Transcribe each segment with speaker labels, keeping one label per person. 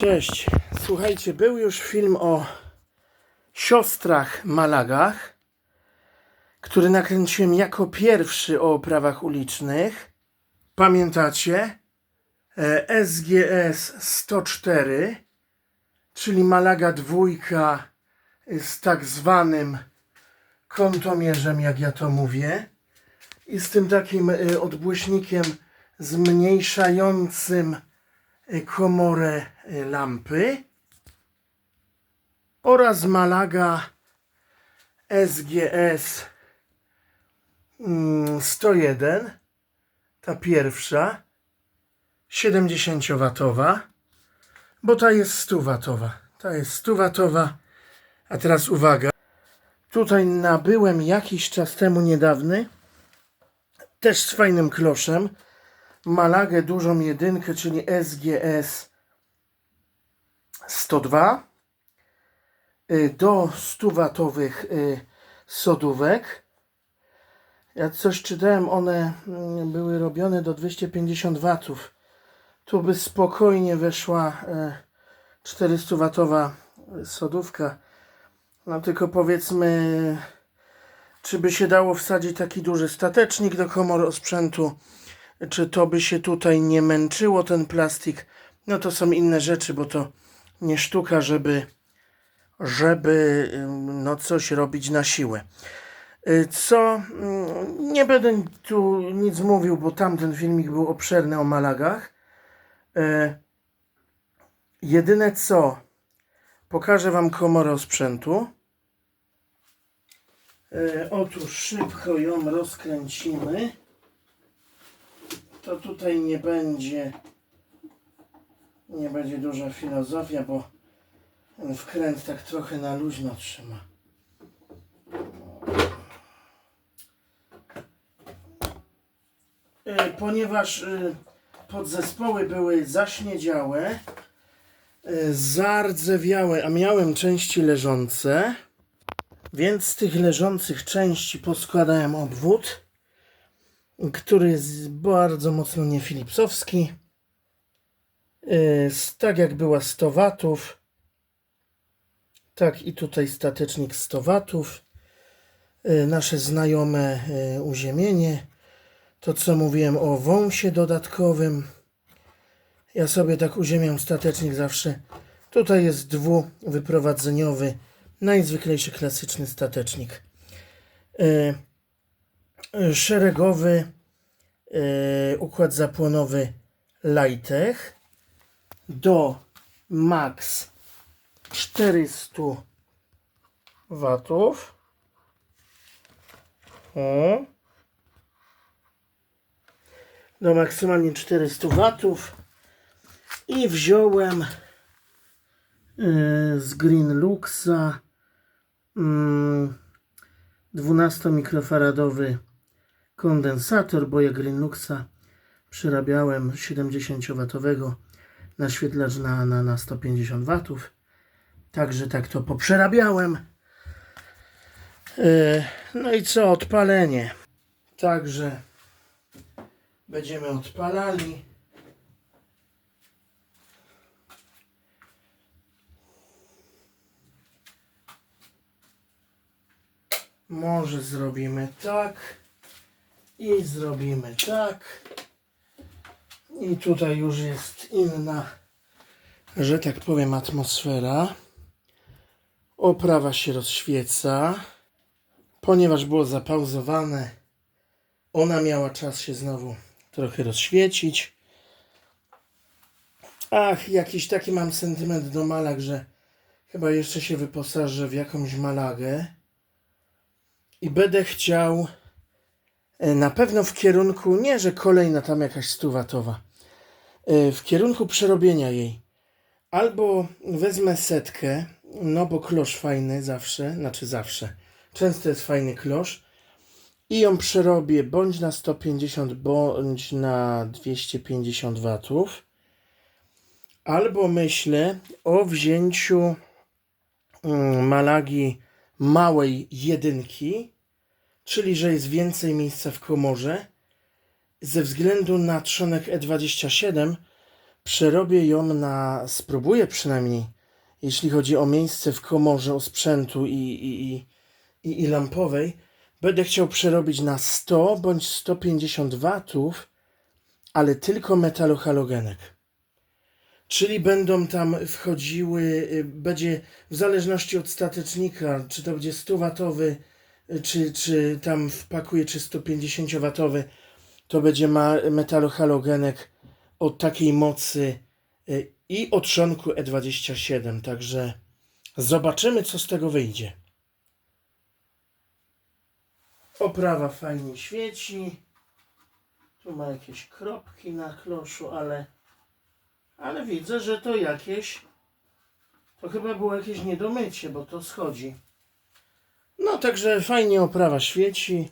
Speaker 1: Cześć. Słuchajcie, był już film o siostrach Malagach, który nakręciłem jako pierwszy o oprawach ulicznych. Pamiętacie? E, SGS 104, czyli Malaga dwójka z tak zwanym kątomierzem, jak ja to mówię, i z tym takim e, odbłyśnikiem zmniejszającym e, komorę e, lampy oraz Malaga SGS mm, 101 ta pierwsza 70-watowa bo ta jest 100-watowa ta jest 100-watowa a teraz uwaga tutaj nabyłem jakiś czas temu niedawny też z fajnym kloszem Malagę dużą jedynkę, czyli SGS 102 y, do 100 watowych y, sodówek. Ja coś czytałem, one mm, były robione do 250 watów. Tu by spokojnie weszła 400 watowa sodówka. No tylko powiedzmy, czy by się dało wsadzić taki duży statecznik do komory osprzętu, czy to by się tutaj nie męczyło ten plastik. No to są inne rzeczy, bo to nie sztuka, żeby żeby no coś robić na siłę. Y, Co mm, nie będę tu nic mówił, bo tamten filmik był obszerny o Malagach. Y, Jedyne co pokażę wam komorę sprzętu. E, Otóż szybko ją rozkręcimy. To tutaj nie będzie nie będzie duża filozofia, bo ten wkręt tak trochę na luźno trzyma. E, Ponieważ e, podzespoły były zaśniedziałe, e, zardzewiałe, a miałem części leżące, więc z tych leżących części poskładałem obwód, który jest bardzo mocno nie Philipsowski. Yy, z- tak jak była 100 watów, tak i tutaj statecznik 100 watów. Yy, nasze znajome yy, uziemienie. To co mówiłem o wąsie dodatkowym. Ja sobie tak uziemiam statecznik zawsze. Tutaj jest dwuwyprowadzeniowy, najzwyklejszy klasyczny statecznik. Szeregowy yy, układ zapłonowy Lightech do max 400 watów. O. Do maksymalnie 400 watów. I wziąłem yy, z Green Luxa mm, 12 mikrofaradowy kondensator, bo ja Green Luxa przerabiałem 70-watowego naświetlacz na, na, na 150 watów. Także tak to poprzerabiałem. Yy, no i co? Odpalenie. Także będziemy odpalali. Może zrobimy tak i zrobimy tak. I tutaj już jest inna, że tak powiem, atmosfera. Oprawa się rozświeca. Ponieważ było zapauzowane, ona miała czas się znowu trochę rozświecić. Ach, jakiś taki mam sentyment do malag, że chyba jeszcze się wyposażę w jakąś malagę. I będę chciał na pewno w kierunku, nie że kolejna tam jakaś stuwatowa, e, w kierunku przerobienia jej. Albo wezmę setkę, no bo klosz fajny zawsze, znaczy zawsze, często jest fajny klosz i ją przerobię bądź na 150, bądź na 250 watów. Albo myślę o wzięciu mm, malagi małej jedynki, czyli że jest więcej miejsca w komorze. Ze względu na trzonek E27 Przerobię ją na, spróbuję przynajmniej, jeśli chodzi o miejsce w komorze osprzętu i, i, i, i, i lampowej, będę chciał przerobić na 100 bądź 150 watów, ale tylko metalohalogenek. Czyli będą tam wchodziły, y, będzie w zależności od statecznika, czy to będzie 100 watowy, czy, czy tam wpakuje, czy 150 watowy, to będzie ma metalohalogenek o takiej mocy y, i od trzonku E27, także zobaczymy, co z tego wyjdzie. Oprawa fajnie świeci. Tu ma jakieś kropki na kloszu, ale ale widzę, że to jakieś to chyba było jakieś niedomycie, bo to schodzi. No, także fajnie oprawa świeci.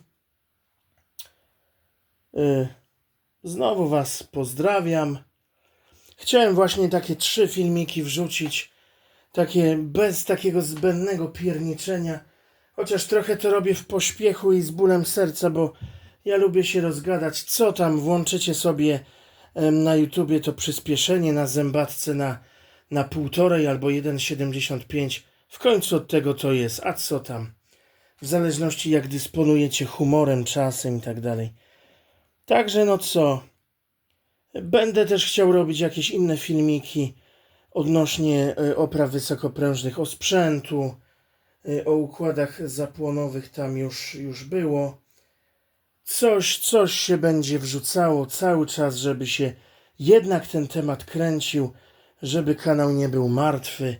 Speaker 1: Y, Znowu Was pozdrawiam. Chciałem właśnie takie trzy filmiki wrzucić. Takie bez takiego zbędnego pierniczenia. Chociaż trochę to robię w pośpiechu i z bólem serca, bo ja lubię się rozgadać. Co tam włączycie sobie na YouTubie to przyspieszenie na zębatce na, na półtorej albo 1,75. W końcu od tego to jest. A co tam? W zależności jak dysponujecie humorem, czasem i tak dalej. Także no co? Będę też chciał robić jakieś inne filmiki odnośnie e, opraw wysokoprężnych osprzętu, e, o układach zapłonowych tam już, już było. Coś, coś się będzie wrzucało cały czas, żeby się jednak ten temat kręcił, żeby kanał nie był martwy.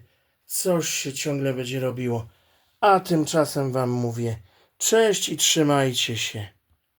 Speaker 1: Coś się ciągle będzie robiło. A tymczasem Wam mówię cześć i trzymajcie się.